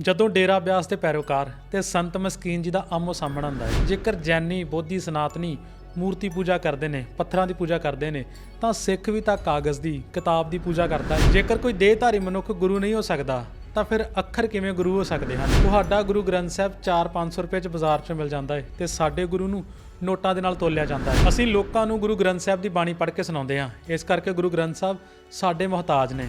ਜਦੋਂ ਡੇਰਾ ਬਿਆਸ ਦੇ ਪੈਰੋਕਾਰ ਤੇ ਸੰਤ ਮਸਕੀਨ ਜੀ ਦਾ ਆਮੋ ਸਾਹਮਣਾ ਹੁੰਦਾ ਹੈ, ਜੇਕਰ ਜੈਨੀ, ਬੋਧੀ, ਸਨਾਤਨੀ ਮੂਰਤੀ ਪੂਜਾ ਕਰਦੇ ਨੇ, ਪੱਥਰਾਂ ਦੀ ਪੂਜਾ ਕਰਦੇ ਨੇ, ਤਾਂ ਸਿੱਖ ਵੀ ਤਾਂ ਕਾਗਜ਼ ਦੀ, ਕਿਤਾਬ ਦੀ ਪੂਜਾ ਕਰਦਾ ਹੈ। ਜੇਕਰ ਕੋਈ ਦੇਹਧਾਰੀ ਮਨੁੱਖ ਗੁਰੂ ਨਹੀਂ ਹੋ ਸਕਦਾ, ਤਾਂ ਫਿਰ ਅੱਖਰ ਕਿਵੇਂ ਗੁਰੂ ਹੋ ਸਕਦੇ ਹਨ? ਤੁਹਾਡਾ ਗੁਰੂ ਗ੍ਰੰਥ ਸਾਹਿਬ 4-500 ਰੁਪਏ ਚ ਬਾਜ਼ਾਰ 'ਚ ਮਿਲ ਜਾਂਦਾ ਹੈ ਤੇ ਸਾਡੇ ਗੁਰੂ ਨੂੰ ਨੋਟਾਂ ਦੇ ਨਾਲ ਤੋਲਿਆ ਜਾਂਦਾ ਹੈ। ਅਸੀਂ ਲੋਕਾਂ ਨੂੰ ਗੁਰੂ ਗ੍ਰੰਥ ਸਾਹਿਬ ਦੀ ਬਾਣੀ ਪੜ੍ਹ ਕੇ ਸੁਣਾਉਂਦੇ ਹਾਂ। ਇਸ ਕਰਕੇ ਗੁਰੂ ਗ੍ਰੰਥ ਸਾਹਿਬ ਸਾਡੇ ਮੁਹਤਾਜ ਨੇ।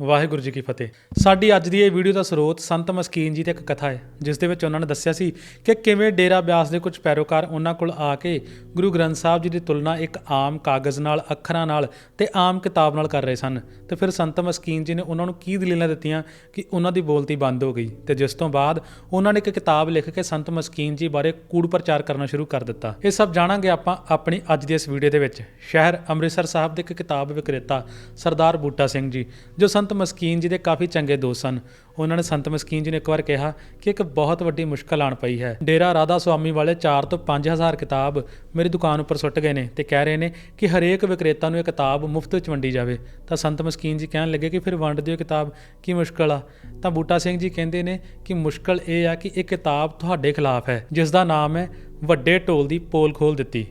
ਵਾਹਿਗੁਰੂ ਜੀ ਕੀ ਫਤਿਹ। ਸਾਡੀ ਅੱਜ ਦੀ ਇਹ ਵੀਡੀਓ ਦਾ ਸਰੋਤ ਸੰਤ ਮਸਕੀਨ ਜੀ ਤੇ ਇੱਕ ਕਥਾ ਹੈ, ਜਿਸ ਦੇ ਵਿੱਚ ਉਹਨਾਂ ਨੇ ਦੱਸਿਆ ਸੀ ਕਿ ਕਿਵੇਂ ਡੇਰਾ ਬਿਆਸ ਦੇ ਕੁਝ ਪੈਰੋਕਾਰ ਉਹਨਾਂ ਕੋਲ ਆ ਕੇ ਗੁਰੂ ਗ੍ਰੰਥ ਸਾਹਿਬ ਜੀ ਦੀ ਤੁਲਨਾ ਇੱਕ ਆਮ ਕਾਗਜ਼ ਨਾਲ, ਅੱਖਰਾਂ ਨਾਲ ਤੇ ਆਮ ਕਿਤਾਬ ਨਾਲ ਕਰ ਰਹੇ ਸਨ ਤੇ ਫਿਰ ਸੰਤ ਮਸਕੀਨ ਜੀ ਨੇ ਉਹਨਾਂ ਨੂੰ ਕੀ ਦਲੀਲਾਂ ਦਿੱਤੀਆਂ ਕਿ ਉਹਨਾਂ ਦੀ ਬੋਲਤੀ ਬੰਦ ਹੋ ਗਈ ਤੇ ਜਿਸ ਤੋਂ ਬਾਅਦ ਉਹਨਾਂ ਨੇ ਇੱਕ ਕਿਤਾਬ ਲਿਖ ਕੇ ਸੰਤ ਮਸਕੀਨ ਜੀ ਬਾਰੇ ਕੂੜ ਪ੍ਰਚਾਰ ਕਰਨਾ ਸ਼ੁਰੂ ਕਰ ਦਿੱਤਾ। ਇਹ ਸਭ ਜਾਣਾਂਗੇ ਆਪਾਂ ਆਪਣੀ ਅੱਜ ਦੀ ਇਸ ਵੀਡੀਓ ਦੇ ਵਿੱਚ। ਸ਼ਹਿਰ ਅੰਮ੍ਰਿਤਸਰ ਸਾਹਿਬ ਦੇ ਇੱਕ ਕਿਤਾਬ ਵਿਕਰੇਤਾ ਸਰਦਾਰ ਬੂਟਾ ਸਿੰਘ ਜੀ, ਜੋ ਸੰਤ ਸੰਤ ਮਸਕੀਨ ਜੀ ਦੇ ਕਾਫੀ ਚੰਗੇ ਦੋਸਤ ਸਨ। ਉਹਨਾਂ ਨੇ ਸੰਤ ਮਸਕੀਨ ਜੀ ਨੇ ਇੱਕ ਵਾਰ ਕਿਹਾ ਕਿ ਇੱਕ ਬਹੁਤ ਵੱਡੀ ਮੁਸ਼ਕਲ ਆਣ ਪਈ ਹੈ। ਡੇਰਾ ਰਾਧਾ ਸੁਆਮੀ ਵਾਲੇ 4 ਤੋਂ 5000 ਕਿਤਾਬ ਮੇਰੀ ਦੁਕਾਨ ਉੱਪਰ ਸੁੱਟ ਗਏ ਨੇ ਤੇ ਕਹਿ ਰਹੇ ਨੇ ਕਿ ਹਰੇਕ ਵਿਕਰੇਤਾ ਨੂੰ ਇਹ ਕਿਤਾਬ ਮੁਫਤ ਵਿੱਚ ਵੰਡੀ ਜਾਵੇ। ਤਾਂ ਸੰਤ ਮਸਕੀਨ ਜੀ ਕਹਿਣ ਲੱਗੇ ਕਿ ਫਿਰ ਵੰਡ ਦਿਓ ਕਿਤਾਬ, ਕੀ ਮੁਸ਼ਕਲ ਆ? ਤਾਂ ਬੂਟਾ ਸਿੰਘ ਜੀ ਕਹਿੰਦੇ ਨੇ ਕਿ ਮੁਸ਼ਕਲ ਇਹ ਆ ਕਿ ਇਹ ਕਿਤਾਬ ਤੁਹਾਡੇ ਖਿਲਾਫ ਹੈ ਜਿਸ ਦਾ ਨਾਮ ਹੈ ਵੱਡੇ ਢੋਲ ਦੀ ਪੋਲ ਖੋਲ ਦਿੱਤੀ।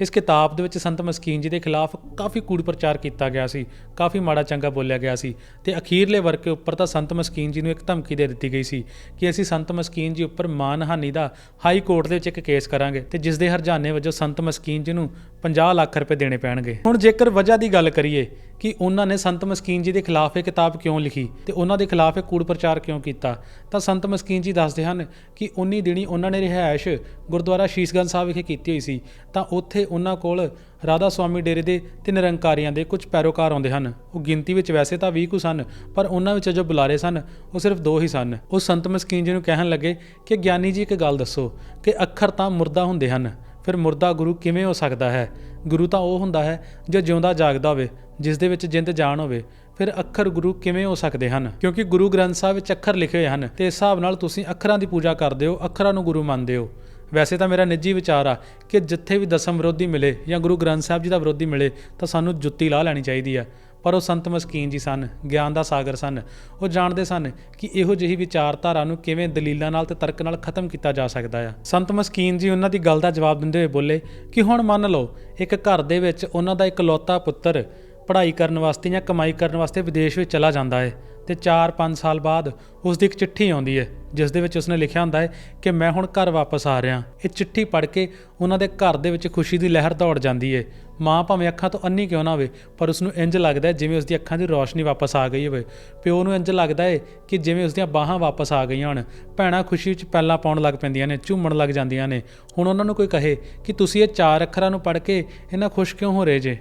ਇਸ ਕਿਤਾਬ ਦੇ ਵਿੱਚ ਸੰਤ ਮਸਕੀਨ ਜੀ ਦੇ ਖਿਲਾਫ ਕਾਫੀ ਕੂੜ ਪ੍ਰਚਾਰ ਕੀਤਾ ਗਿਆ ਸੀ, ਕਾਫੀ ਮਾੜਾ ਚੰਗਾ ਬੋਲਿਆ ਗਿਆ ਸੀ ਤੇ ਅਖੀਰਲੇ ਵਰਕੇ ਉੱਪਰ ਤਾਂ ਸੰਤ ਮਸਕੀਨ ਜੀ ਨੂੰ ਇੱਕ ਧਮਕੀ ਦੇ ਦਿੱਤੀ ਗਈ ਸੀ ਕਿ ਅਸੀਂ ਸੰਤ ਮਸਕੀਨ ਜੀ ਉੱਪਰ ਮਾਨਹਾਨੀ ਦਾ ਹਾਈ ਕੋਰਟ ਦੇ ਵਿੱਚ ਇੱਕ ਕੇਸ ਕਰਾਂਗੇ ਤੇ ਜਿਸ ਦੇ ਹਰਜਾਨੇ ਵਜੋਂ ਸੰਤ ਮਸਕੀਨ ਜੀ ਨੂੰ 50 ਲੱਖ ਰੁਪਏ ਦੇਣੇ ਪੈਣਗੇ। ਹੁਣ ਜੇਕਰ ਵਜ੍ਹਾ ਦੀ ਗੱਲ ਕਰੀਏ ਕਿ ਉਹਨਾਂ ਨੇ ਸੰਤ ਮਸਕੀਨ ਜੀ ਦੇ ਖਿਲਾਫ ਇਹ ਕਿਤਾਬ ਕਿਉਂ ਲਿਖੀ ਤੇ ਉਹਨਾਂ ਦੇ ਖਿਲਾਫ ਇਹ ਕੂੜ ਪ੍ਰਚਾਰ ਕਿਉਂ ਕੀਤਾ? ਤਾਂ ਸੰਤ ਮਸਕੀਨ ਜੀ ਦੱਸਦੇ ਹਨ ਕਿ 19 ਦਿਨੀ ਉਹਨਾਂ ਨੇ ਰਿਹਾਇਸ਼ ਗੁਰਦੁਆਰਾ ਸ਼ੀਸ਼ਗੰਜ ਸਾਹਿਬ ਵਿਖੇ ਕੀਤੀ ਹੋਈ ਸੀ। ਤਾਂ ਉੱਥੇ ਉਹਨਾਂ ਕੋਲ ਰਾਧਾ ਸੁਆਮੀ ਡੇਰੇ ਦੇ ਤੇ ਨਿਰੰਕਾਰੀਆਂ ਦੇ ਕੁਝ ਪੈਰੋਕਾਰ ਆਉਂਦੇ ਹਨ। ਉਹ ਗਿਣਤੀ ਵਿੱਚ ਵੈਸੇ ਤਾਂ 20 ਕੁ ਸਨ, ਪਰ ਉਹਨਾਂ ਵਿੱਚ ਜੋ ਬੁਲਾਰੇ ਸਨ, ਉਹ ਸਿਰਫ ਦੋ ਹੀ ਸਨ। ਉਹ ਸੰਤ ਮਸਕੀਨ ਜੀ ਨੂੰ ਕਹਿਣ ਲੱਗੇ ਕਿ ਗਿਆਨੀ ਜੀ ਇੱਕ ਗੱਲ ਦੱਸੋ ਕਿ ਅੱਖਰ ਤਾਂ ਮੁਰਦਾ ਹੁੰਦੇ ਹਨ, ਫਿਰ ਮੁਰਦਾ ਗੁਰੂ ਕਿਵੇਂ ਹੋ ਸਕਦਾ ਹੈ? ਗੁਰੂ ਤਾਂ ਉਹ ਹੁੰਦਾ ਹੈ ਜੋ ਜਿਉਂਦਾ ਜਾਗਦਾ ਹੋਵੇ ਜਿਸ ਦੇ ਵਿੱਚ ਜਿੰਦ ਜਾਨ ਹੋਵੇ, ਫਿਰ ਅੱਖਰ ਗੁਰੂ ਕਿਵੇਂ ਹੋ ਸਕਦੇ ਹਨ? ਕਿਉਂਕਿ ਗੁਰੂ ਗ੍ਰੰਥ ਸਾਹਿਬ ਵਿੱਚ ਅੱਖਰ ਲਿਖੇ ਹੋਏ ਹਨ ਤੇ ਇਸ ਹਿਸਾਬ ਨਾਲ ਤੁਸੀਂ ਅੱਖਰਾਂ ਦੀ ਪੂਜਾ ਕਰਦੇ ਹੋ, ਅੱਖਰਾਂ ਨੂੰ ਗੁਰੂ ਮੰਨਦੇ ਹੋ। ਵੈਸੇ ਤਾਂ ਮੇਰਾ ਨਿੱਜੀ ਵਿਚਾਰ ਆ ਕਿ ਜਿੱਥੇ ਵੀ ਦਸਮ ਵਿਰੋਧੀ ਮਿਲੇ ਜਾਂ ਗੁਰੂ ਗ੍ਰੰਥ ਸਾਹਿਬ ਜੀ ਦਾ ਵਿਰੋਧੀ ਮਿਲੇ, ਤਾਂ ਸਾਨੂੰ ਜੁੱਤੀ ਲਾ ਲੈਣੀ ਚਾਹੀਦੀ ਆ। ਪਰ ਉਹ ਸੰਤ ਮਸਕੀਨ ਜੀ ਸਨ, ਗਿਆਨ ਦਾ ਸਾਗਰ ਸਨ। ਉਹ ਜਾਣਦੇ ਸਨ ਕਿ ਇਹੋ ਜਿਹੀ ਵਿਚਾਰਧਾਰਾ ਨੂੰ ਕਿਵੇਂ ਦਲੀਲਾਂ ਨਾਲ ਤੇ ਤਰਕ ਨਾਲ ਖਤਮ ਕੀਤਾ ਜਾ ਸਕਦਾ ਆ। ਸੰਤ ਮਸਕੀਨ ਜੀ ਉਹਨਾਂ ਦੀ ਗੱਲ ਦਾ ਜਵਾਬ ਦਿੰਦੇ ਹੋਏ ਬੋਲੇ ਕਿ ਹੁਣ ਮੰਨ ਲਓ, ਇੱਕ ਘਰ ਦੇ ਵਿੱਚ ਉਹਨਾਂ ਦਾ ਇਕਲੌਤਾ ਪੁੱਤਰ ਪੜ੍ਹਾਈ ਕਰਨ ਵਾਸਤੇ ਜਾਂ ਕਮਾਈ ਕਰਨ ਵਾਸਤੇ ਵਿਦੇਸ਼ ਵਿੱਚ ਚਲਾ ਜਾਂਦਾ ਹੈ ਤੇ 4-5 ਸਾਲ ਬਾਅਦ ਉਸ ਦੀ ਇੱਕ ਚਿੱਠੀ ਆਉਂਦੀ ਹੈ, ਜਿਸ ਦੇ ਵਿੱਚ ਉਸਨੇ ਲਿਖਿਆ ਹੁੰਦਾ ਹੈ ਕਿ ਮੈਂ ਹੁਣ ਘਰ ਵਾਪਸ ਆ ਰਿਹਾ ਇਹ ਚਿੱਠੀ ਪੜ੍ਹ ਕੇ ਉਹਨਾਂ ਦੇ ਘਰ ਦੇ ਵਿੱਚ ਖੁਸ਼ੀ ਦੀ ਲਹਿਰ ਦੌੜ ਜਾਂਦੀ ਹੈ। ਮਾਂ ਭਾਵੇਂ ਅੱਖਾਂ ਤੋਂ ਅੰਨੀ ਕਿਉਂ ਨਾ ਹੋਵੇ, ਪਰ ਉਸ ਨੂੰ ਇੰਜ ਲੱਗਦਾ ਜਿਵੇਂ ਉਸ ਦੀ ਅੱਖਾਂ ਦੀ ਰੌਸ਼ਨੀ ਵਾਪਸ ਆ ਗਈ ਹੋਵੇ। ਪਿਓ ਨੂੰ ਇੰਜ ਲੱਗਦਾ ਹੈ ਕਿ ਜਿਵੇਂ ਉਸ ਦੀਆਂ ਬਾਹਾਂ ਵਾਪਸ ਆ ਗਈਆਂ ਹੋਣ। ਭੈਣਾਂ ਖੁਸ਼ੀ ਵਿੱਚ ਪੈਲਾਂ ਪਾਉਣ ਲੱਗ ਪੈਂਦੀਆਂ ਨੇ, ਝੂਮਣ ਲੱਗ ਜਾਂਦੀਆਂ ਨੇ। ਹੁਣ ਉਹਨਾਂ ਨੂੰ ਕੋਈ ਕਹੇ ਕਿ ਤੁਸੀਂ ਇਹ ਚਾਰ ਅੱਖਰਾਂ ਨੂੰ ਪੜ੍ਹ ਕੇ ਇਹਨਾਂ ਖੁਸ਼ ਕਿਉਂ ਹੋ ਰਹੇ ਜੇ?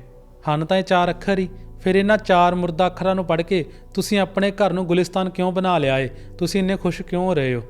ਹਨ ਤਾਂ ਇਹ ਚਾਰ ਅੱਖਰ ਹੀ। ਫਿਰ ਇਹਨਾਂ ਚਾਰ ਮੁਰਦਾ ਅੱਖਰਾਂ ਨੂੰ ਪੜ੍ਹ ਕੇ ਤੁਸੀਂ ਆਪਣੇ ਘਰ ਨੂੰ ਗੁਲਿਸਤਾਨ ਕਿਉਂ ਬਣਾ ਲਿਆ ਏ? ਤੁਸੀਂ ਇੰਨੇ ਖੁਸ਼ ਕਿਉਂ ਹੋ ਰਹੇ ਹੋ?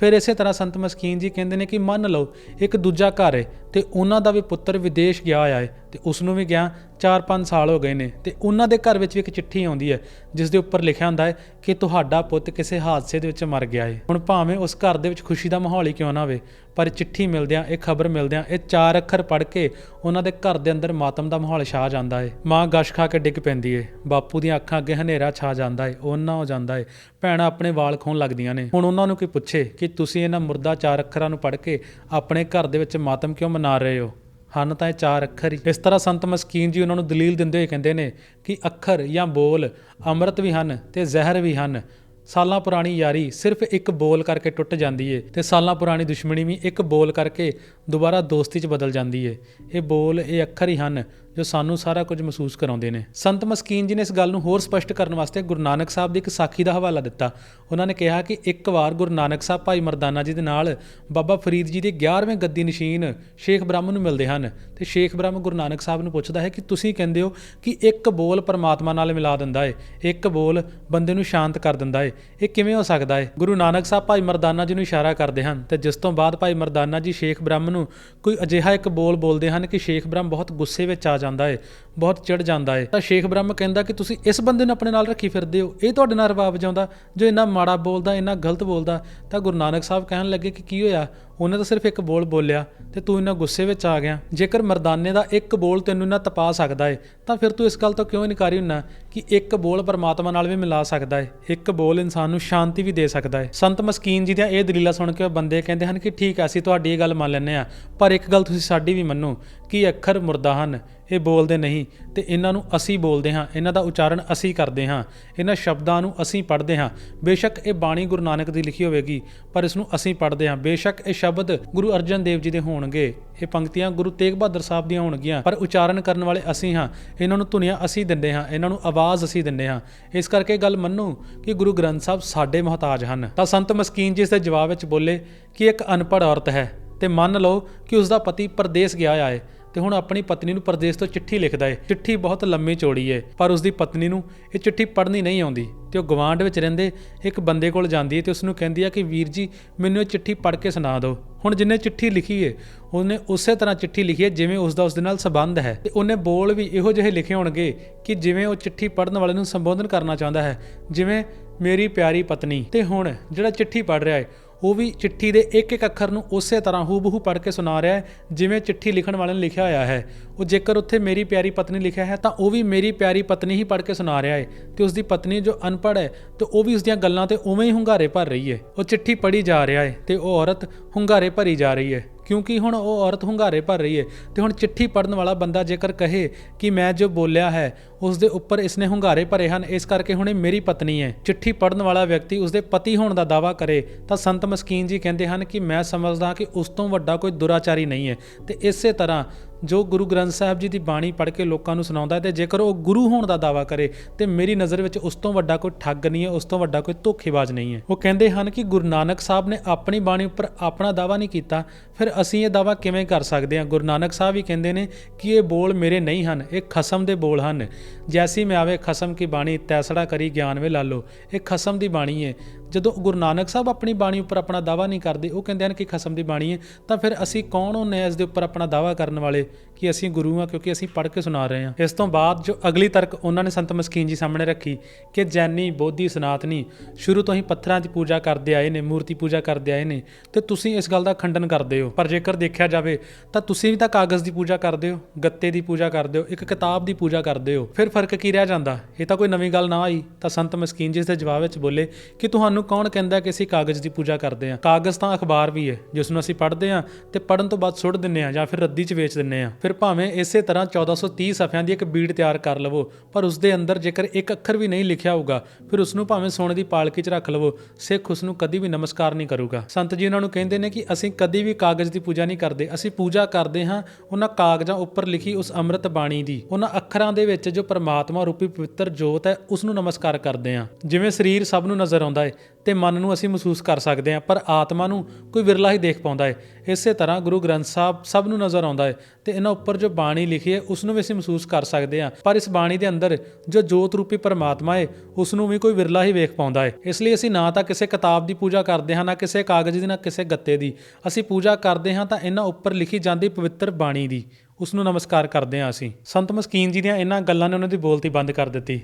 ਫਿਰ ਇਸੇ ਤਰ੍ਹਾਂ ਸੰਤ ਮਸਕੀਨ ਜੀ ਕਹਿੰਦੇ ਨੇ ਕਿ ਮੰਨ ਲਓ, ਇੱਕ ਦੂਜਾ ਘਰ ਏ। ਤੇ ਉਹਨਾਂ ਦਾ ਵੀ ਪੁੱਤਰ ਵਿਦੇਸ਼ ਗਿਆ ਹੋਇਆ ਹੈ ਤੇ ਉਸ ਨੂੰ ਵੀ ਗਿਆ 4-5 ਸਾਲ ਹੋ ਗਏ ਨੇ ਤੇ ਉਹਨਾਂ ਦੇ ਘਰ ਵਿੱਚ ਵੀ ਇੱਕ ਚਿੱਠੀ ਆਉਂਦੀ ਹੈ ਜਿਸ ਦੇ ਉੱਪਰ ਲਿਖਿਆ ਹੁੰਦਾ ਹੈ ਕਿ ਤੁਹਾਡਾ ਪੁੱਤ ਕਿਸੇ ਹਾਦਸੇ ਦੇ ਵਿੱਚ ਮਰ ਗਿਆ ਹੈ ਹੁਣ ਭਾਵੇਂ ਉਸ ਘਰ ਦੇ ਵਿੱਚ ਖੁਸ਼ੀ ਦਾ ਮਾਹੌਲ ਹੀ ਕਿਉਂ ਨਾ ਹੋਵੇ, ਪਰ ਚਿੱਠੀ ਮਿਲਦਿਆਂ, ਇਹ ਖਬਰ ਮਿਲਦਿਆਂ, ਇਹ ਚਾਰ ਅੱਖਰ ਪੜ੍ਹ ਕੇ ਉਹਨਾਂ ਦੇ ਘਰ ਦੇ ਅੰਦਰ ਮਾਤਮ ਦਾ ਮਾਹੌਲ ਛਾ ਜਾਂਦਾ ਹੈ ਮਾਂ ਗਸ਼ ਖਾ ਕੇ ਡਿੱਗ ਪੈਂਦੀ ਹੈ ਬਾਪੂ ਦੀਆਂ ਅੱਖਾਂ ਅੱਗੇ ਹਨੇਰਾ ਛਾ ਜਾਂਦਾ ਹੈ ਉਹਨਾਂ ਹੋ ਜਾਂਦਾ ਹੈ ਭੈਣਾਂ ਆਪਣੇ ਵਾਲ ਖੋਣ ਲੱਗਦੀਆਂ ਨੇ। ਹੁਣ ਉਹਨਾਂ ਨੂੰ ਕੋਈ ਪੁੱਛੇ ਕਿ ਤੁਸੀਂ ਇਹਨਾਂ ਮੁਰਦਾ ਚਾਰ ਅੱਖਰਾਂ ਨੂੰ ਪੜ੍ਹ ਕੇ ਆਪਣੇ ਘਰ ਦੇ ਵਿੱਚ ਮਾਤਮ ਕਿਉਂ ਮਨਾ ਰਹੇ ਹੋ ਹਨ ਤਾਂ ਇਹ ਚਾਰ ਅੱਖਰ ਹੀ। ਇਸ ਤਰ੍ਹਾਂ ਸੰਤ ਮਸਕੀਨ ਜੀ ਉਹਨਾਂ ਨੂੰ ਦਲੀਲ ਦਿੰਦੇ ਹੋਏ ਕਹਿੰਦੇ ਨੇ ਕਿ ਅੱਖਰ ਜਾਂ ਬੋਲ ਅੰਮ੍ਰਿਤ ਵੀ ਹਨ ਤੇ ਜ਼ਹਿਰ ਵੀ ਹਨ। ਸਾਲਾਂ ਪੁਰਾਣੀ ਯਾਰੀ ਸਿਰਫ ਇੱਕ ਬੋਲ ਕਰਕੇ ਟੁੱਟ ਜਾਂਦੀ ਏ ਤੇ ਸਾਲਾਂ ਪੁਰਾਣੀ ਦੁਸ਼ਮਣੀ ਵੀ ਇੱਕ ਬੋਲ ਕਰਕੇ ਦੁਬਾਰਾ ਦੋਸਤੀ 'ਚ ਬਦਲ ਜਾਂਦੀ ਏ। ਇਹ ਬੋਲ, ਇਹ ਅੱਖਰ ਹੀ ਹਨ। ਜੋ ਸਾਨੂੰ ਸਾਰਾ ਕੁਝ ਮਹਿਸੂਸ ਕਰਾਉਂਦੇ ਨੇ। ਸੰਤ ਮਸਕੀਨ ਜੀ ਨੇ ਇਸ ਗੱਲ ਨੂੰ ਹੋਰ ਸਪਸ਼ਟ ਕਰਨ ਵਾਸਤੇ ਗੁਰੂ ਨਾਨਕ ਸਾਹਿਬ ਦੀ ਇੱਕ ਸਾਖੀ ਦਾ ਹਵਾਲਾ ਦਿੱਤਾ। ਉਹਨਾਂ ਨੇ ਕਿਹਾ ਕਿ ਇੱਕ ਵਾਰ ਗੁਰੂ ਨਾਨਕ ਸਾਹਿਬ ਭਾਈ ਮਰਦਾਨਾ ਜੀ ਦੇ ਨਾਲ ਬਾਬਾ ਫਰੀਦ ਜੀ ਦੇ 11ਵੇਂ ਗੱਦੀ ਨਸ਼ੀਨ ਸ਼ੇਖ ਬ੍ਰਹਮ ਨੂੰ ਮਿਲਦੇ ਹਨ। ਤੇ ਸ਼ੇਖ ਬ੍ਰਹਮ ਗੁਰੂ ਨਾਨਕ ਸਾਹਿਬ ਨੂੰ ਪੁੱਛਦਾ ਹੈ ਕਿ ਤੁਸੀਂ ਕਹਿੰਦੇ ਹੋ ਕਿ ਇੱਕ ਬੋਲ ਪਰਮਾਤਮਾ ਨਾਲ ਮਿਲਾ ਦਿੰਦਾ ਏ। ਇੱਕ ਬੋਲ ਬੰਦੇ ਨੂੰ ਸ਼ਾਂਤ ਕਰ ਦਿੰਦਾ ਏ। ਇਹ ਕਿਵੇਂ ਹੋ ਸਕਦਾ ਏ? ਗੁਰੂ ਨਾਨਕ ਸਾਹਿਬ ਭਾਈ ਮਰਦਾਨਾ ਜੀ ਨੂੰ ਇਸ਼ਾਰਾ ਕਰਦੇ ਹਨ ਤੇ ਜਿਸ ਤੋਂ ਬਾਅਦ ਭਾਈ ਮਰਦਾਨਾ ਜੀ ਸ਼ੇਖ ਬ੍ਰਹਮ ਨੂੰ ਕੋਈ ਅਜਿਹਾ ਇੱਕ ਬੋਲ ਬੋਲਦੇ ਹਨ ਕਿ ਸ਼ੇਖ ਬ੍ਰਹਮ ਬਹੁਤ ਗੁੱਸੇ ਵਿੱਚ ਆ ਜਾਂਦਾ ਏ, ਬਹੁਤ ਚਿੜ ਜਾਂਦਾ ਏ। ਤਾਂ ਸ਼ੇਖ ਬ੍ਰਹਮ ਕਹਿੰਦਾ ਕਿ ਤੁਸੀਂ ਇਸ ਬੰਦੇ ਨੂੰ ਆਪਣੇ ਨਾਲ ਰੱਖੀ ਫਿਰਦੇ ਹੋ, ਇਹ ਤੁਹਾਡੇ ਨਾਲ ਰਵਾਬ ਜਾਉਂਦਾ ਜੋ ਇੰਨਾ ਮਾੜਾ ਬੋਲਦਾ, ਇੰਨਾ ਗਲਤ ਬੋਲਦਾ, ਤਾਂ ਗੁਰੂ ਨਾਨਕ ਸਾਹਿਬ ਕਹਿਣ ਲੱਗੇ ਕਿ ਕੀ ਹੋਇਆ? ਉਹਨੇ ਤਾਂ ਸਿਰਫ ਇੱਕ ਬੋਲ ਬੋਲਿਆ ਤੇ ਤੂੰ ਇੰਨਾ ਗੁੱਸੇ ਵਿੱਚ ਆ ਗਿਆ। ਜੇਕਰ ਮਰਦਾਨੇ ਦਾ ਇੱਕ ਬੋਲ ਤੈਨੂੰ ਇੰਨਾ ਤਪਾ ਸਕਦਾ ਏ, ਤਾਂ ਫਿਰ ਤੂੰ ਇਸ ਗੱਲ ਤੋਂ ਕਿਉਂ ਇਨਕਾਰੀ ਹੁੰਨਾ ਕਿ ਇੱਕ ਬੋਲ ਪਰਮਾਤਮਾ ਨਾਲ ਵੀ ਮਿਲਾ ਸਕਦਾ ਏ? ਇੱਕ ਬੋਲ ਇਨਸਾਨ ਨੂੰ ਸ਼ਾਂਤੀ ਵੀ ਦੇ ਸਕਦਾ ਏ। ਸੰਤ ਮਸਕੀਨ ਜੀ ਦੀਆਂ ਇਹ ਦਲੀਲਾਂ ਸੁਣ ਕੇ ਉਹ ਬੰਦੇ ਕਹਿੰਦੇ ਹਨ ਕਿ ਠੀਕ ਹੈ, ਅਸੀਂ ਤੁਹਾਡੀ ਇਹ ਗੱਲ ਮੰਨ ਲੈਂਦੇ ਆ ਪਰ ਇੱਕ ਗੱਲ ਤੁਸੀਂ ਸਾਡੀ ਵੀ ਮੰਨੋ ਕਿ ਅੱਖਰ ਮੁਰਦਾ ਹਨ, ਇਹ ਬੋਲਦੇ ਨਹੀਂ ਤੇ ਇਹਨਾਂ ਨੂੰ ਅਸੀਂ ਬੋਲਦੇ ਹਾਂ, ਇਹਨਾਂ ਦਾ ਉਚਾਰਨ ਅਸੀਂ ਕਰਦੇ ਹਾਂ, ਇਹਨਾਂ ਸ਼ਬਦਾਂ ਨੂੰ ਅਸੀਂ ਪੜ੍ਹਦੇ ਹਾਂ। ਬੇਸ਼ੱਕ ਇਹ ਬਾਣੀ ਗੁਰੂ ਨਾਨਕ ਦੀ ਲਿਖੀ ਹੋਵੇਗੀ, ਪਰ ਇਸ ਨੂੰ ਅਸੀਂ ਪੜ੍ਹਦੇ ਹਾਂ। ਬੇਸ਼ੱਕ ਇਹ ਸ਼ਬਦ ਗੁਰੂ ਅਰਜਨ ਦੇਵ ਜੀ ਦੇ ਹੋਣਗੇ। ਇਹ ਪੰਕਤੀਆਂ ਗੁਰੂ ਤੇਗ ਬਹਾਦਰ ਸਾਹਿਬ ਦੀਆਂ ਹੋਣਗੀਆਂ, ਪਰ ਉਚਾਰਨ ਕਰਨ ਵਾਲੇ ਅਸੀਂ ਹਾਂ। ਇਹਨਾਂ ਨੂੰ ਧੁਨੀਆਂ ਅਸੀਂ ਦਿੰਦੇ ਹਾਂ, ਇਹਨਾਂ ਨੂੰ ਆਵਾਜ਼ ਅਸੀਂ ਦਿੰਦੇ ਹਾਂ। ਇਸ ਕਰਕੇ ਗੱਲ ਮੰਨੋ ਕਿ ਗੁਰੂ ਗ੍ਰੰਥ ਸਾਹਿਬ ਸਾਡੇ ਮੁਹਤਾਜ ਹਨ। ਤਾਂ ਸੰਤ ਮਸਕੀਨ ਜੀ ਇਸ ਦੇ ਜਵਾਬ ਵਿੱਚ ਬੋਲੇ ਕਿ ਇੱਕ ਅਨਪੜ੍ਹ ਔਰਤ ਹੈ ਤੇ ਮੰਨ ਲਓ ਕਿ ਉਸ ਦਾ ਪਤੀ ਪਰਦੇਸ ਗਿਆ ਆਏ। ਤੇ ਹੁਣ ਆਪਣੀ ਪਤਨੀ ਨੂੰ ਪਰਦੇਸ ਤੋਂ ਚਿੱਠੀ ਲਿਖਦਾ ਏ। ਚਿੱਠੀ ਬਹੁਤ ਲੰਮੀ ਚੌੜੀ ਏ, ਪਰ ਉਸ ਦੀ ਪਤਨੀ ਨੂੰ ਇਹ ਚਿੱਠੀ ਪੜ੍ਹਨੀ ਨਹੀਂ ਆਉਂਦੀ ਤੇ ਉਹ ਗਵਾਂਢ ਵਿੱਚ ਰਹਿੰਦੇ ਇੱਕ ਬੰਦੇ ਕੋਲ ਜਾਂਦੀ ਏ ਤੇ ਉਸ ਨੂੰ ਕਹਿੰਦੀ ਆ ਕਿ ਵੀਰ ਜੀ, ਮੈਨੂੰ ਇਹ ਚਿੱਠੀ ਪੜ੍ਹ ਕੇ ਸੁਣਾ ਦਿਓ। ਹੁਣ ਜਿੰਨੇ ਚਿੱਠੀ ਲਿਖੀ ਏ, ਉਹਨੇ ਉਸੇ ਤਰ੍ਹਾਂ ਚਿੱਠੀ ਲਿਖੀ ਏ ਜਿਵੇਂ ਉਸ ਦਾ ਉਸ ਦੇ ਨਾਲ ਸੰਬੰਧ ਹੈ। ਤੇ ਉਹਨੇ ਬੋਲ ਵੀ ਇਹੋ ਜਿਹੇ ਲਿਖੇ ਹੋਣਗੇ ਕਿ ਜਿਵੇਂ ਉਹ ਚਿੱਠੀ ਪੜ੍ਹਨ ਵਾਲੇ ਨੂੰ ਸੰਬੋਧਨ ਕਰਨਾ ਚਾਹੁੰਦਾ ਹੈ, ਜਿਵੇਂ ਮੇਰੀ ਪਿਆਰੀ ਪਤਨੀ। ਤੇ ਹੁਣ ਜਿਹੜਾ ਚਿੱਠੀ ਪੜ੍ਹ ਰਿਹਾ ਏ ਉਹ ਵੀ ਚਿੱਠੀ ਦੇ ਇੱਕ ਇੱਕ ਅੱਖਰ ਨੂੰ ਉਸੇ ਤਰ੍ਹਾਂ ਹੂਬਹੂ ਪੜ੍ਹ ਕੇ ਸੁਣਾ ਰਿਹਾ ਹੈ, ਜਿਵੇਂ ਚਿੱਠੀ ਲਿਖਣ ਵਾਲੇ ਨੇ ਲਿਖਿਆ ਹੋਇਆ ਹੈ। ਉਹ ਜੇਕਰ ਉੱਥੇ ਮੇਰੀ ਪਿਆਰੀ ਪਤਨੀ ਲਿਖਿਆ ਹੈ, ਤਾਂ ਉਹ ਵੀ ਮੇਰੀ ਪਿਆਰੀ ਪਤਨੀ ਹੀ ਪੜ੍ਹ ਕੇ ਸੁਣਾ ਰਿਹਾ ਹੈ ਤੇ ਉਸ ਦੀ ਪਤਨੀ ਜੋ ਅਨਪੜ੍ਹ ਹੈ, ਤੇ ਉਹ ਵੀ ਉਸ ਦੀਆਂ ਗੱਲਾਂ ਤੇ ਉਵੇਂ ਹੀ ਹੁੰਗਾਰੇ ਭਰ ਰਹੀ ਹੈ। ਉਹ ਚਿੱਠੀ ਪੜ੍ਹੀ ਜਾ ਰਿਹਾ ਹੈ ਤੇ ਉਹ ਔਰਤ ਹੁੰਗਾਰੇ ਭਰੀ ਜਾ ਰਹੀ ਹੈ। ਕਿਉਂਕਿ ਹੁਣ ਉਹ ਔਰਤ ਹੁੰਗਾਰੇ ਭਰ ਰਹੀ ਹੈ ਤੇ ਹੁਣ ਚਿੱਠੀ ਪੜਨ ਵਾਲਾ ਬੰਦਾ ਜੇਕਰ ਕਹੇ ਕਿ ਮੈਂ ਜੋ ਬੋਲਿਆ ਹੈ ਉਸ ਦੇ ਉੱਪਰ ਇਸਨੇ ਹੁੰਗਾਰੇ ਭਰੇ ਹਨ, ਇਸ ਕਰਕੇ ਹੁਣ ਇਹ ਮੇਰੀ ਪਤਨੀ ਹੈ। ਚਿੱਠੀ ਪੜਨ ਵਾਲਾ ਵਿਅਕਤੀ ਉਸ ਦੇ ਪਤੀ ਹੋਣ ਦਾ ਦਾਵਾ ਕਰੇ ਤਾਂ ਸੰਤ ਮਸਕੀਨ ਜੀ ਕਹਿੰਦੇ ਹਨ ਕਿ ਮੈਂ ਸਮਝਦਾ ਕਿ ਉਸ ਤੋਂ ਵੱਡਾ ਕੋਈ ਦੁਰਾਚਾਰੀ ਨਹੀਂ ਹੈ ਤੇ ਇਸੇ ਤਰ੍ਹਾਂ ਜੋ ਗੁਰੂ ਗ੍ਰੰਥ ਸਾਹਿਬ ਜੀ ਦੀ ਬਾਣੀ ਪੜ੍ਹ ਕੇ ਲੋਕਾਂ ਨੂੰ ਸੁਣਾਉਂਦਾ ਹੈ ਤੇ ਜੇਕਰ ਉਹ ਗੁਰੂ ਹੋਣ ਦਾ ਦਾਵਾ ਕਰੇ, ਤੇ ਮੇਰੀ ਨਜ਼ਰ ਵਿੱਚ ਉਸ ਤੋਂ ਵੱਡਾ ਕੋਈ ਠੱਗ ਨਹੀਂ ਹੈ, ਉਸ ਤੋਂ ਵੱਡਾ ਕੋਈ ਧੋਖੇਬਾਜ਼ ਨਹੀਂ ਹੈ। ਉਹ ਕਹਿੰਦੇ ਹਨ ਕਿ ਗੁਰੂ ਨਾਨਕ ਸਾਹਿਬ ਨੇ ਆਪਣੀ ਬਾਣੀ ਉੱਪਰ ਆਪਣਾ ਦਾਵਾ ਨਹੀਂ ਕੀਤਾ, ਫਿਰ ਅਸੀਂ ਇਹ ਦਾਵਾ ਕਿਵੇਂ ਕਰ ਸਕਦੇ ਹਾਂ? ਗੁਰੂ ਨਾਨਕ ਸਾਹਿਬ ਵੀ ਕਹਿੰਦੇ ਨੇ ਕਿ ਇਹ ਬੋਲ ਮੇਰੇ ਨਹੀਂ ਹਨ, ਇਹ ਖਸਮ ਦੇ ਬੋਲ ਹਨ। ਜੈਸੀ ਮੈਂ ਆਵੇ ਖਸਮ ਕੀ ਬਾਣੀ, ਤੈਸੜਾ ਕਰੀ ਗਿਆਨ ਵੇ ਲਾਲੋ, ਇਹ ਖਸਮ ਦੀ ਬਾਣੀ ਹੈ। ਜਦੋਂ ਗੁਰੂ ਨਾਨਕ ਸਾਹਿਬ ਆਪਣੀ ਬਾਣੀ ਉੱਪਰ ਆਪਣਾ ਦਾਵਾ ਨਹੀਂ ਕਰਦੇ, ਉਹ ਕਹਿੰਦੇ ਹਨ ਕਿ ਖਸਮ ਦੀ ਬਾਣੀ ਹੈ, ਤਾਂ ਫਿਰ ਅਸੀਂ ਕੌਣ ਹੁੰਨੇ ਆ ਇਸ ਦੇ ਉੱਪਰ ਆਪਣਾ ਦਾਵਾ ਕਰਨ ਵਾਲੇ? ਕਿ ਅਸੀਂ ਗੁਰੂ ਆ ਕਿਉਂਕਿ ਅਸੀਂ ਪੜ੍ਹ ਕੇ ਸੁਣਾ ਰਹੇ ਹਾਂ। ਇਸ ਤੋਂ ਬਾਅਦ ਜੋ ਅਗਲੀ ਤਰਕ ਉਹਨਾਂ ਨੇ ਸੰਤ ਮਸਕੀਨ ਜੀ ਸਾਹਮਣੇ ਰੱਖੀ ਕਿ ਜੈਨੀ, ਬੋਧੀ, ਸਨਾਤਨੀ ਸ਼ੁਰੂ ਤੋਂ ਹੀ ਪੱਥਰਾਂ ਦੀ ਪੂਜਾ ਕਰਦੇ ਆਏ ਨੇ, ਮੂਰਤੀ ਪੂਜਾ ਕਰਦੇ ਆਏ ਨੇ, ਤੇ ਤੁਸੀਂ ਇਸ ਗੱਲ ਦਾ ਖੰਡਨ ਕਰਦੇ ਹੋ। ਪਰ ਜੇਕਰ ਦੇਖਿਆ ਜਾਵੇ, ਤਾਂ ਤੁਸੀਂ ਵੀ ਤਾਂ ਕਾਗਜ਼ ਦੀ ਪੂਜਾ ਕਰਦੇ ਹੋ, ਗੱਤੇ ਦੀ ਪੂਜਾ ਕਰਦੇ ਹੋ, ਇੱਕ ਕਿਤਾਬ ਦੀ ਪੂਜਾ ਕਰਦੇ ਹੋ। ਫਿਰ ਫ਼ਰਕ ਕੀ ਰਹਿ ਜਾਂਦਾ? ਇਹ ਤਾਂ ਕੋਈ ਨਵੀਂ ਗੱਲ ਨਾ ਆਈ, ਤਾਂ ਸੰਤ ਮਸਕੀਨ ਜੀ ਇਸ ਦੇ ਜਵਾਬ ਵਿੱਚ ਬੋਲੇ ਕਿ ਤੁਹਾਨੂੰ ਕੌਣ ਕਹਿੰਦਾ ਕਿ ਅਸੀਂ ਕਾਗਜ਼ ਦੀ ਪੂਜਾ ਕਰਦੇ ਹਾਂ? ਕਾਗਜ਼ ਤਾਂ ਅਖਬਾਰ ਵੀ ਹੈ, ਜਿਸ ਨੂੰ ਅਸੀਂ ਪੜ੍ਹਦੇ ਹਾਂ ਤੇ ਪੜ੍ਹਨ ਤੋਂ ਬਾਅਦ ਸੁੱਟ ਦਿੰਨੇ ਆ ਜਾਂ ਫਿਰ ਰੱਦੀ 'ਚ ਵੇਚ ਦਿੰਨੇ ਆ ਫਿਰ ਭਾਵੇਂ ਇਸੇ ਤਰ੍ਹਾਂ 1430 ਸਫ਼ਿਆਂ ਦੀ ਇੱਕ ਬੀੜ ਤਿਆਰ ਕਰ ਲਵੋ, ਪਰ ਉਸ ਦੇ ਅੰਦਰ ਜੇਕਰ ਇੱਕ ਅੱਖਰ ਵੀ ਨਹੀਂ ਲਿਖਿਆ ਹੋਊਗਾ, ਫਿਰ ਉਸ ਨੂੰ ਭਾਵੇਂ ਸੋਨੇ ਦੀ ਪਾਲਕੀ 'ਚ ਰੱਖ ਲਵੋ, ਸਿੱਖ ਉਸ ਨੂੰ ਕਦੀ ਵੀ ਨਮਸਕਾਰ ਨਹੀਂ ਕਰੂਗਾ। ਸੰਤ ਜੀ ਉਹਨਾਂ ਨੂੰ ਕਹਿੰਦੇ ਨੇ ਕਿ ਅਸੀਂ ਕਦੀ ਵੀ ਕਾਗਜ਼ ਦੀ ਪੂਜਾ ਨਹੀਂ ਕਰਦੇ, ਅਸੀਂ ਪੂਜਾ ਕਰਦੇ ਹਾਂ ਉਹਨਾਂ ਕਾਗਜ਼ਾਂ ਉੱਪਰ ਲਿਖੀ ਉਸ ਅੰਮ੍ਰਿਤ ਬਾਣੀ ਦੀ, ਉਹਨਾਂ ਅੱਖਰਾਂ ਦੇ ਵਿੱਚ ਜੋ ਪਰਮਾਤਮਾ ਰੂਪੀ ਪਵਿੱਤਰ ਜੋਤ ਹੈ ਉਸ ਨੂੰ ਨਮਸਕਾਰ ਕਰਦੇ ਹਾਂ। ਜਿਵੇਂ ਸਰੀਰ ਸਭ ਨੂੰ ਨਜ਼ਰ ਆਉਂਦਾ ਹੈ ਤੇ ਮਨ ਨੂੰ ਅਸੀਂ ਮਹਿਸੂਸ ਕਰ ਸਕਦੇ ਹਾਂ, ਪਰ ਆਤਮਾ ਨੂੰ ਕੋਈ ਵਿਰਲਾ ਹੀ ਦੇਖ ਪਾਉਂਦਾ ਹੈ। ਇਸੇ ਤਰ੍ਹਾਂ ਗੁਰੂ ਗ੍ਰੰਥ ਸਾਹਿਬ ਸਭ ਨੂੰ ਨਜ਼ਰ ਆਉਂਦਾ ਹੈ ਤੇ ਇਹਨਾਂ ਉੱਪਰ ਜੋ ਬਾਣੀ ਲਿਖੀ ਹੈ, ਉਸ ਨੂੰ ਵੀ ਅਸੀਂ ਮਹਿਸੂਸ ਕਰ ਸਕਦੇ ਹਾਂ। ਪਰ ਇਸ ਬਾਣੀ ਦੇ ਅੰਦਰ ਜੋ ਜੋਤ ਰੂਪੀ ਪਰਮਾਤਮਾ ਹੈ, ਉਸ ਨੂੰ ਵੀ ਕੋਈ ਵਿਰਲਾ ਹੀ ਵੇਖ ਪਾਉਂਦਾ ਹੈ। ਇਸ ਲਈ ਅਸੀਂ ਨਾ ਤਾਂ ਕਿਸੇ ਕਿਤਾਬ ਦੀ ਪੂਜਾ ਕਰਦੇ ਹਾਂ, ਨਾ ਕਿਸੇ ਕਾਗਜ਼ ਦੀ, ਨਾ ਕਿਸੇ ਗੱਤੇ ਦੀ। ਅਸੀਂ ਪੂਜਾ ਕਰਦੇ ਹਾਂ ਤਾਂ ਇਹਨਾਂ ਉੱਪਰ ਲਿਖੀ ਜਾਂਦੀ ਪਵਿੱਤਰ ਬਾਣੀ ਦੀ। ਉਸ ਨੂੰ ਨਮਸਕਾਰ ਕਰਦੇ ਹਾਂ ਅਸੀਂ। ਸੰਤ ਮਸਕੀਨ ਜੀ ਦੀਆਂ ਇਹਨਾਂ ਗੱਲਾਂ ਨੇ ਉਹਨਾਂ ਦੀ ਬੋਲਤੀ ਬੰਦ ਕਰ ਦਿੱਤੀ।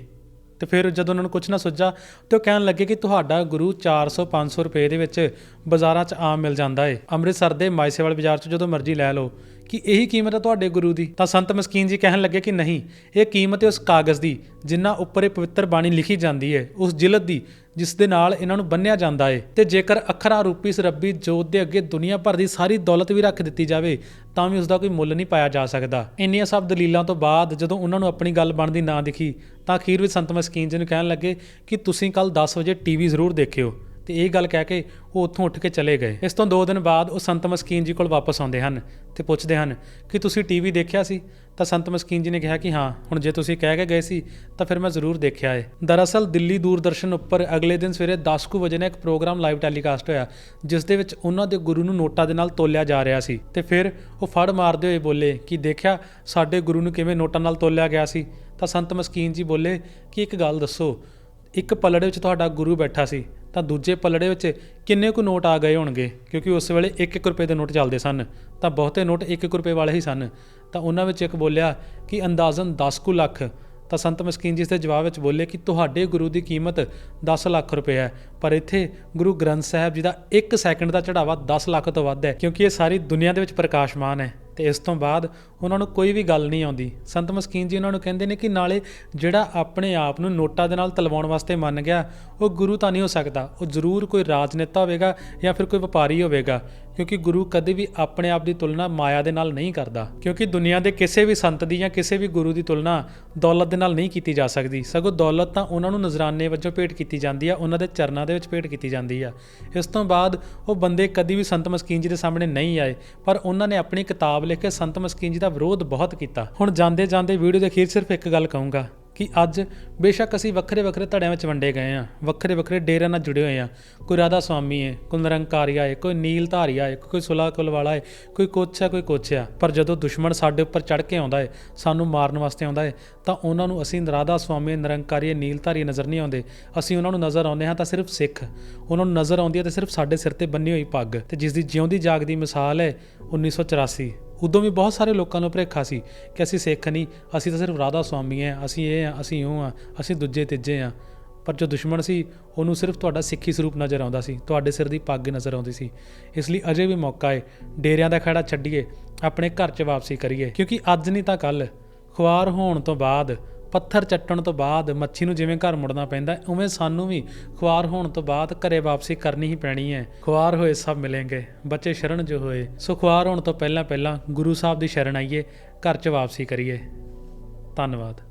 ਤੇ ਫਿਰ ਜਦੋਂ ਉਹਨਾਂ ਨੂੰ ਕੁਝ ਨਾ ਸੁੱਝਾ, ਤੇ ਉਹ ਕਹਿਣ ਲੱਗੇ ਕਿ ਤੁਹਾਡਾ ਗੁਰੂ 400 500 ਰੁਪਏ ਦੇ ਵਿੱਚ ਬਾਜ਼ਾਰਾਂ 'ਚ ਆਮ ਮਿਲ ਜਾਂਦਾ ਏ। ਅੰਮ੍ਰਿਤਸਰ ਦੇ ਮਾਇਸੇਵਾਲ ਬਾਜ਼ਾਰ 'ਚ ਜਦੋਂ ਮਰਜ਼ੀ ਲੈ ਲਓ। ਕਿ ਇਹੀ ਕੀਮਤ ਹੈ ਤੁਹਾਡੇ ਗੁਰੂ ਦੀ? ਤਾਂ ਸੰਤ ਮਸਕੀਨ ਜੀ ਕਹਿਣ ਲੱਗੇ ਕਿ ਨਹੀਂ, ਇਹ ਕੀਮਤ ਹੈ ਉਸ ਕਾਗਜ਼ ਦੀ, ਜਿੰਨਾ ਉੱਪਰ ਇਹ ਪਵਿੱਤਰ ਬਾਣੀ ਲਿਖੀ ਜਾਂਦੀ ਹੈ, ਉਸ ਜਿਲਦ ਦੀ, ਜਿਸ ਦੇ ਨਾਲ ਇਹਨਾਂ ਨੂੰ ਬੰਨਿਆ ਜਾਂਦਾ ਏ ਤੇ ਜੇਕਰ ਅੱਖਰਾਂ ਰੂਪੀ ਇਸ ਜੋਤ ਦੇ ਅੱਗੇ ਦੁਨੀਆ ਭਰ ਦੀ ਸਾਰੀ ਦੌਲਤ ਵੀ ਰੱਖ ਦਿੱਤੀ ਜਾਵੇ, ਤਾਂ ਵੀ ਉਸ ਦਾ ਕੋਈ ਮੁੱਲ ਨਹੀਂ ਪਾਇਆ ਜਾ ਸਕਦਾ। ਇੰਨੀਆਂ ਸਭ ਦਲੀਲਾਂ ਤੋਂ ਬਾਅਦ ਜਦੋਂ ਉਹਨਾਂ ਨੂੰ ਆਪਣੀ ਗੱਲ ਬਣਦੀ ਨਾ ਦਿਖੀ, ਤਾਂ ਅਖੀਰ ਵਿੱਚ ਸੰਤ ਮਸਕੀਨ ਜੀ ਨੂੰ ਕਹਿਣ ਲੱਗੇ ਕਿ ਤੁਸੀਂ ਕੱਲ 10 ਵਜੇ ਟੀਵੀ ਜ਼ਰੂਰ ਦੇਖਿਓ। ਤੇ ਇਹ ਗੱਲ ਕਹਿ ਕੇ ਉਹ ਉੱਥੋਂ ਉੱਠ ਕੇ ਚਲੇ ਗਏ। ਇਸ ਤੋਂ 2 ਦਿਨ ਬਾਅਦ ਉਹ ਸੰਤ ਮਸਕੀਨ ਜੀ ਕੋਲ ਵਾਪਸ ਆਉਂਦੇ ਹਨ ਤੇ ਪੁੱਛਦੇ ਹਨ, ਕਿ ਤੁਸੀਂ ਟੀਵੀ ਦੇਖਿਆ ਸੀ? ਤਾਂ ਸੰਤ ਮਸਕੀਨ ਜੀ ਨੇ ਕਿਹਾ ਕਿ ਹਾਂ, ਹੁਣ ਜੇ ਤੁਸੀਂ ਕਹਿ ਕੇ ਗਏ ਸੀ, ਤਾਂ ਫਿਰ ਮੈਂ ਜ਼ਰੂਰ ਦੇਖਿਆ ਏ। ਦਰਅਸਲ ਦਿੱਲੀ ਦੂਰਦਰਸ਼ਨ ਉੱਪਰ ਅਗਲੇ ਦਿਨ ਸਵੇਰੇ 10:00 ਵਜੇ ਨੇ ਇੱਕ ਪ੍ਰੋਗਰਾਮ ਲਾਈਵ ਟੈਲੀਕਾਸਟ ਹੋਇਆ, ਜਿਸ ਦੇ ਵਿੱਚ ਉਹਨਾਂ ਦੇ ਗੁਰੂ ਨੂੰ ਨੋਟਾਂ ਦੇ ਨਾਲ ਤੋਲਿਆ ਜਾ ਰਿਹਾ ਸੀ ਤੇ ਫਿਰ ਉਹ ਫੜ ਮਾਰਦੇ ਹੋਏ ਬੋਲੇ ਕਿ ਦੇਖਿਆ ਸਾਡੇ ਗੁਰੂ ਨੂੰ ਕਿਵੇਂ ਨੋਟਾਂ ਨਾਲ ਤੋਲਿਆ ਗਿਆ ਸੀ। ਤਾਂ ਸੰਤ ਮਸਕੀਨ ਜੀ ਬੋਲੇ ਕਿ ਇੱਕ ਗੱਲ ਦੱਸੋ, ਇੱਕ ਪਲੜੇ ਵਿੱਚ ਤੁਹਾਡਾ ਗੁਰੂ ਬੈਠਾ ਸੀ। ਤਾਂ ਦੂਜੇ ਪਲੜੇ ਵਿੱਚ ਕਿੰਨੇ ਕੁ ਨੋਟ ਆ ਗਏ ਹੋਣਗੇ? ਕਿਉਂਕਿ ਉਸ ਵੇਲੇ 1-1 ਰੁਪਏ ਦੇ ਨੋਟ ਚੱਲਦੇ ਸਨ, ਤਾਂ ਬਹੁਤੇ ਨੋਟ 1-1 ਰੁਪਏ ਵਾਲੇ ਹੀ ਸਨ। ਤਾਂ ਉਹਨਾਂ ਵਿੱਚ ਇੱਕ ਬੋਲਿਆ ਕਿ ਅੰਦਾਜ਼ਨ 10 ਕੁ ਲੱਖ। ਤਾਂ ਸੰਤ ਮਸਕੀਨ ਜੀ ਇਸ ਦੇ ਜਵਾਬ ਵਿੱਚ ਬੋਲੇ ਕਿ ਤੁਹਾਡੇ ਗੁਰੂ ਦੀ ਕੀਮਤ 10 ਲੱਖ ਰੁਪਏ ਹੈ, ਪਰ ਇੱਥੇ ਗੁਰੂ ਗ੍ਰੰਥ ਸਾਹਿਬ ਜੀ ਦਾ 1 ਸੈਕਿੰਡ ਦਾ ਚੜਾਵਾ 10 ਲੱਖ ਤੋਂ ਵੱਧ ਹੈ, ਕਿਉਂਕਿ ਇਹ ਸਾਰੀ ਦੁਨੀਆ ਦੇ ਵਿੱਚ ਪ੍ਰਕਾਸ਼ਮਾਨ ਹੈ। ਤੇ ਇਸ ਤੋਂ ਬਾਅਦ ਉਹਨਾਂ ਨੂੰ ਕੋਈ ਵੀ ਗੱਲ ਨਹੀਂ ਆਉਂਦੀ। ਸੰਤ ਮਸਕੀਨ ਜੀ ਉਹਨਾਂ ਨੂੰ ਕਹਿੰਦੇ ਨੇ ਕਿ ਨਾਲੇ ਜਿਹੜਾ ਆਪਣੇ ਆਪ ਨੂੰ ਨੋਟਾਂ ਦੇ ਨਾਲ ਤਲਵਾਉਣ ਵਾਸਤੇ ਮੰਨ ਗਿਆ, ਉਹ ਗੁਰੂ ਤਾਂ ਨਹੀਂ ਹੋ ਸਕਦਾ। ਉਹ ਜ਼ਰੂਰ ਕੋਈ ਰਾਜਨੇਤਾ ਹੋਵੇਗਾ ਜਾਂ ਫਿਰ ਕੋਈ ਵਪਾਰੀ ਹੋਵੇਗਾ। ਕਿਉਂਕਿ ਗੁਰੂ ਕਦੇ ਵੀ ਆਪਣੇ ਆਪ ਦੀ ਤੁਲਨਾ ਮਾਇਆ ਦੇ ਨਾਲ ਨਹੀਂ ਕਰਦਾ। ਕਿਉਂਕਿ ਦੁਨੀਆ ਦੇ ਕਿਸੇ ਵੀ ਸੰਤ ਦੀ ਜਾਂ ਕਿਸੇ ਵੀ ਗੁਰੂ ਦੀ ਤੁਲਨਾ ਦੌਲਤ ਦੇ ਨਾਲ ਨਹੀਂ ਕੀਤੀ ਜਾ ਸਕਦੀ। ਸਗੋਂ ਦੌਲਤ ਤਾਂ ਉਹਨਾਂ ਨੂੰ ਨਜ਼ਰਾਨੇ ਵਜੋਂ ਭੇਟ ਕੀਤੀ ਜਾਂਦੀ ਆ, ਉਹਨਾਂ ਦੇ ਚਰਨਾਂ ਦੇ ਵਿੱਚ ਭੇਟ ਕੀਤੀ ਜਾਂਦੀ ਆ। ਇਸ ਤੋਂ ਬਾਅਦ ਉਹ ਬੰਦੇ ਕਦੀ ਵੀ ਸੰਤ ਮਸਕੀਨ ਜੀ ਦੇ ਸਾਹਮਣੇ ਨਹੀਂ ਆਏ, ਪਰ ਉਹਨਾਂ ਨੇ ਆਪਣੀ ਕਿਤਾਬ ਲਿਖ ਕੇ ਸੰਤ ਮਸਕੀਨ ਜੀ ਦਾ ਵਿਰੋਧ ਬਹੁਤ ਕੀਤਾ। ਹੁਣ ਜਾਂਦੇ ਜਾਂਦੇ ਵੀਡੀਓ ਦੇ ਅਖੀਰ ਸਿਰਫ ਇੱਕ ਗੱਲ ਕਹੂੰਗਾ। ਕਿ ਅੱਜ ਬੇਸ਼ੱਕ ਅਸੀਂ ਵੱਖਰੇ ਵੱਖਰੇ ਧੜਿਆਂ ਵਿੱਚ ਵੰਡੇ ਗਏ ਆ ਵੱਖਰੇ ਵੱਖਰੇ ਡੇਰਿਆਂ ਨਾਲ ਜੁੜੇ ਹੋਏ ਆ ਕੋਈ ਰਾਧਾ ਸਵਾਮੀ ਹੈ, ਕੋਈ ਨਿਰੰਕਾਰੀਆ ਹੈ ਕੋਈ ਨੀਲ ਧਾਰੀਆ ਹੈ ਕੋਈ ਸੁਲਾ ਕੁਲ ਵਾਲਾ ਹੈ, ਕੋਈ ਕੁਛ ਹੈ, ਕੋਈ ਕੁਛ ਆ ਪਰ ਜਦੋਂ ਦੁਸ਼ਮਣ ਸਾਡੇ ਉੱਪਰ ਚੜ ਕੇ ਆਉਂਦਾ ਹੈ, ਸਾਨੂੰ ਮਾਰਨ ਵਾਸਤੇ ਆਉਂਦਾ ਹੈ, ਤਾਂ ਉਹਨਾਂ ਨੂੰ ਅਸੀਂ ਰਾਧਾ ਸੁਆਮੀ ਨਿਰੰਕਾਰੀ ਨੀਲ ਧਾਰੀ ਨਜ਼ਰ ਨਹੀਂ ਆਉਂਦੇ। ਅਸੀਂ ਉਹਨਾਂ ਨੂੰ ਨਜ਼ਰ ਆਉਂਦੇ ਹਾਂ ਤਾਂ ਸਿਰਫ ਸਿੱਖ। ਉਹਨਾਂ ਨੂੰ ਨਜ਼ਰ ਆਉਂਦੀ ਹੈ ਤਾਂ ਸਿਰਫ ਸਾਡੇ ਸਿਰ ਤੇ ਬੰਨੀ ਹੋਈ ਪੱਗ। ਤੇ ਜਿਸ ਦੀ ਜਿਉਂਦੀ ਜਾਗਦੀ ਮਿਸਾਲ ਹੈ 1984 ਉਦੋਂ ਵੀ ਬਹੁਤ ਸਾਰੇ ਲੋਕਾਂ ਨੂੰ ਭਰੇਖਾ ਸੀ ਕਿ ਅਸੀਂ ਸਿੱਖ ਨਹੀਂ, ਅਸੀਂ ਤਾਂ ਸਿਰਫ ਰਾਧਾ ਸੁਆਮੀ ਹੈ ਅਸੀਂ ਇਹ ਆ ਅਸੀਂ ਉਹ ਆ ਅਸੀਂ ਦੂਜੇ ਤੀਜੇ ਆ ਪਰ ਜੋ ਦੁਸ਼ਮਣ ਸੀ, ਉਹਨੂੰ ਸਿਰਫ ਤੁਹਾਡਾ ਸਿੱਖੀ ਸਰੂਪ ਨਜ਼ਰ ਆਉਂਦਾ ਸੀ, ਤੁਹਾਡੇ ਸਿਰ ਦੀ ਪੱਗ ਨਜ਼ਰ ਆਉਂਦੀ ਸੀ। ਇਸ ਲਈ ਅਜੇ ਵੀ ਮੌਕਾ ਏ, ਡੇਰਿਆਂ ਦਾ ਖੜਾ ਛੱਡੀਏ, ਆਪਣੇ ਘਰ 'ਚ ਵਾਪਸੀ ਕਰੀਏ। ਕਿਉਂਕਿ ਅੱਜ ਨਹੀਂ ਤਾਂ ਕੱਲ ਖੁਆਰ ਹੋਣ ਤੋਂ ਬਾਅਦ ਪੱਥਰ ਚੱਟਣ ਤੋਂ ਬਾਅਦ ਮੱਛੀ ਨੂੰ ਜਿਵੇਂ ਘਰ ਮੁੜਨਾ ਪੈਂਦਾ, ਉਵੇਂ ਸਾਨੂੰ ਵੀ ਖੁਆਰ ਹੋਣ ਤੋਂ ਬਾਅਦ ਘਰੇ ਵਾਪਸੀ ਕਰਨੀ ਹੀ ਪੈਣੀ ਹੈ। ਖੁਆਰ ਹੋਏ ਸਭ ਮਿਲेंगे ਬੱਚੇ ਸ਼ਰਨ ਜੋ ਹੋਏ, ਸੋ ਖੁਆਰ ਹੋਣ ਤੋਂ ਪਹਿਲਾਂ ਪਹਿਲਾਂ ਗੁਰੂ ਸਾਹਿਬ ਦੀ ਸ਼ਰਨ ਆਈਏ, ਘਰ 'ਚ ਵਾਪਸੀ ਕਰੀਏ। ਧੰਨਵਾਦ।